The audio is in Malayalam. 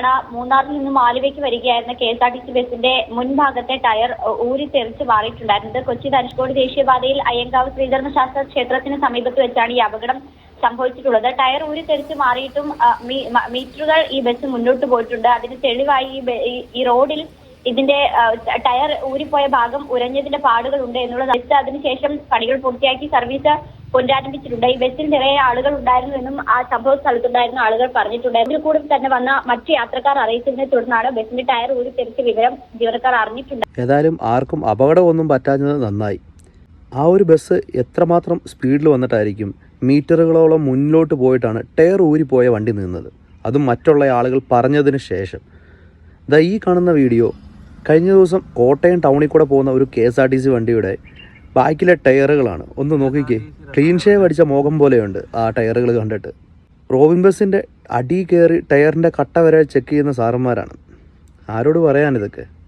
ഇന്നലെയാണ് മൂന്നാറിൽ നിന്നും ആലുവയ്ക്ക് വരികയായിരുന്ന K S R T C ബസിന്റെ മുൻഭാഗത്തെ ടയർ ഊരി തെറിച്ച് മാറിയിട്ടുണ്ടായിരുന്നത് കൊച്ചി ധനുഷ്കോടി ദേശീയപാതയിൽ അയ്യങ്കാവ് ശ്രീധർമ്മശാസ്ത്ര ക്ഷേത്രത്തിന് സമീപത്ത് വെച്ചാണ് ഈ അപകടം സംഭവിച്ചിട്ടുള്ളത്. ടയർ ഊരി തെറിച്ച് മാറിയിട്ടും മീറ്ററുകൾ ഈ ബസ് മുന്നോട്ട് പോയിട്ടുണ്ട്. അതിന് തെളിവായി ഈ റോഡിൽ ഇതിന്റെ ടയർ ഊരിപ്പോയ ഭാഗം ഉരഞ്ഞതിന്റെ പാടുകൾ ഉണ്ട് എന്നുള്ളത് അതിനുശേഷം പണികൾ പൂർത്തിയാക്കി സർവീസ് പുനരാരംഭിച്ചിട്ടുണ്ട് ഈ ബസ്സിൽ നിറയെ ആളുകൾ ഉണ്ടായിരുന്നു എന്നും ആ സംഭവ സ്ഥലത്തുണ്ടായിരുന്ന ആളുകൾ പറഞ്ഞിട്ടുണ്ടായിരുന്നു ഇതിൽ കൂടി തന്നെ വന്ന മറ്റ് യാത്രക്കാർ അറിയിച്ചതിനെ തുടർന്നാണ് ബസ്സിന്റെ ടയർ ഊരി തെറിച്ച വിവരം ജീവനക്കാർ അറിഞ്ഞിട്ടുണ്ട്. ഏതായാലും ആർക്കും അപകടം ഒന്നും പറ്റാഞ്ഞത് നന്നായി. ആ ഒരു ബസ് എത്രമാത്രം സ്പീഡിൽ വന്നിട്ടായിരിക്കും മീറ്ററുകളോളം മുന്നിലോട്ട് പോയിട്ടാണ് ടയർ ഊരിപ്പോയ വണ്ടി നിന്നത്. അതും മറ്റുള്ള ആളുകൾ പറഞ്ഞതിന് ശേഷം. ദാ ഈ കാണുന്ന വീഡിയോ കഴിഞ്ഞ ദിവസം കോട്ടയം ടൗണിൽ കൂടെ പോകുന്ന ഒരു K S R T C വണ്ടിയുടെ ബാക്കിലെ ടയറുകളാണ്. ഒന്ന് നോക്കിക്കേ. ക്ലീൻ ഷേവ് അടിച്ച മുഖം പോലെയുണ്ട് ആ ടയറുകൾ കണ്ടിട്ട്. റോബിൻ ബസ്സിന്റെ അടി കയറി ടയറിന്റെ കട്ട വരെ ചെക്ക് ചെയ്യുന്ന സാറന്മാരാണ്. ആരോട് പറയാനിതൊക്കെ?